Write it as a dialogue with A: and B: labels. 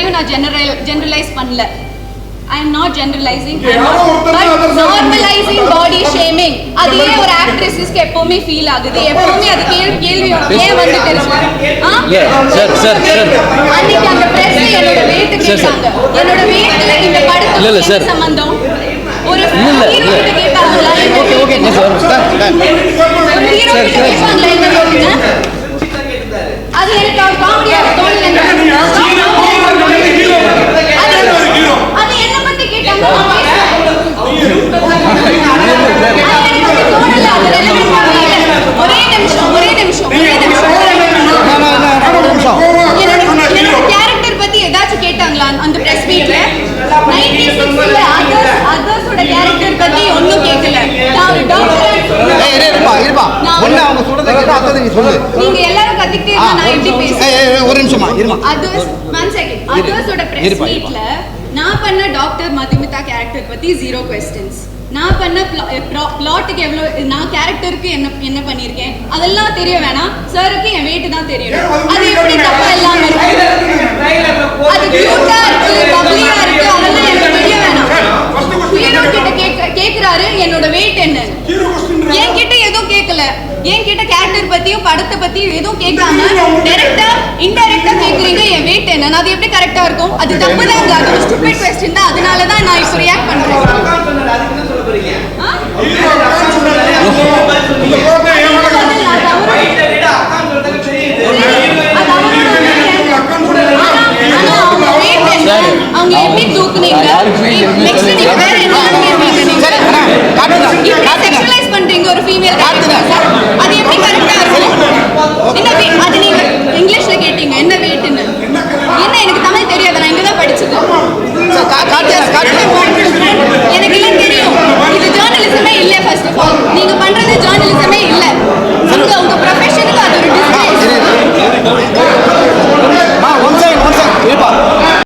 A: எல்லாரையும் நான் general generalise பண்ணல I am not generalising normalising body shaming அதே ஒரு ஆக்ட்ரஸஸ்க்கு எப்பவுமே ஃபீல் ஆகுது எப்பவுமே அது கேள்வி கேள்வி ஏன் வந்துட்டு இருக்கு ஆ?
B: இல்ல சார் சார் சார்
A: அன்னைக்கு அந்த press என்னோட
B: சார்.
A: கேட்டாங்க. என்னோட weightல இந்த
B: சார்.
A: சம்பந்தம்? ஒரு
B: இல்ல.
A: கிட்ட weight
B: ஓகே
A: ன்னு?
B: சார் சார் சார்,
A: கிட்ட
B: சார்.
A: கேட்பாங்களா என்ன weight ன்னு? அது எனக்கு அவர் comedy-ஆ தோணலைங்க. அது அது என்ன பத்தி கேட்டாங்க நான் பேசுறேன். அது எனக்கு அப்படி தோணல. அது relevant ஆவே இல்ல. ஒரே நிமிஷம் ஒரே நிமிஷம் ஒரே நிமிஷம் என்னோட என்னோட கேரக்டர் பத்தி ஏதாச்சும் கேட்டாங்களா அந்த பிரஸ் மீட்ல 96ல அதர்ஸ் அதர்ஸோட கேரக்டர் பத்தி ஒண்ணும் கேட்கல நான் ஒரு டாக்டர்
C: ஏய் இரு, இருப்பா இருப்பா
A: நான்
C: ஒண்ணு அவங்க சொல்றதை கேட்டா அடுத்தது நீ சொல்லு
A: நீங்க எல்லாரும் கத்திக்கிட்டே நான் எப்படி
C: ஏய், ஒரு நிமிஷமா இருமா
A: அதர்ஸ் ஒன் செகண்ட் அதர்ஸோட பிரஸ் மீட்ல நான் பண்ண டாக்டர் மதுமிதா கேரக்டர் பத்தி ஜீரோ கொஸ்டின்ஸ் நான் பண்ண பிளாட்டுக்கு எவ்வளவு நான் கேரக்டருக்கு என்ன என்ன பண்ணியிருக்கேன் அதெல்லாம் தெரிய வேணாம். சாருக்கு என் வெயிட் தான் தெரியணும். அது எப்படி தப்பா இல்லாம இருக்கு அது கியூட்டா இருக்கு பப்ளியா இருக்கு அதெல்லாம் எனக்கு தெரிய வேணாம் ஹீரோ கிட்ட கேக்க கேக்குறாரு என்னோட வெயிட் என்ன என்கிட்ட எதுவும் கேட்கல என்கிட்ட கேரக்டர் பத்தியும் படத்தை பத்தியும் எதுவும் கேட்காம டைரக்டா இன்டைரக்டா கேக்குறீங்க என் வெயிட் என்ன அது எப்படி கரெக்டா இருக்கும் அது தப்பு தான் அது ஒரு ஸ்டூபிட் கொஸ்டின் தான் அதனால தான் நான் இப்போ ரியாக்ட் பண்றேன்? அவங்க எப்படி தூக்குனீங்க நெக்ஸ்ட் நீங்க வேற என்ன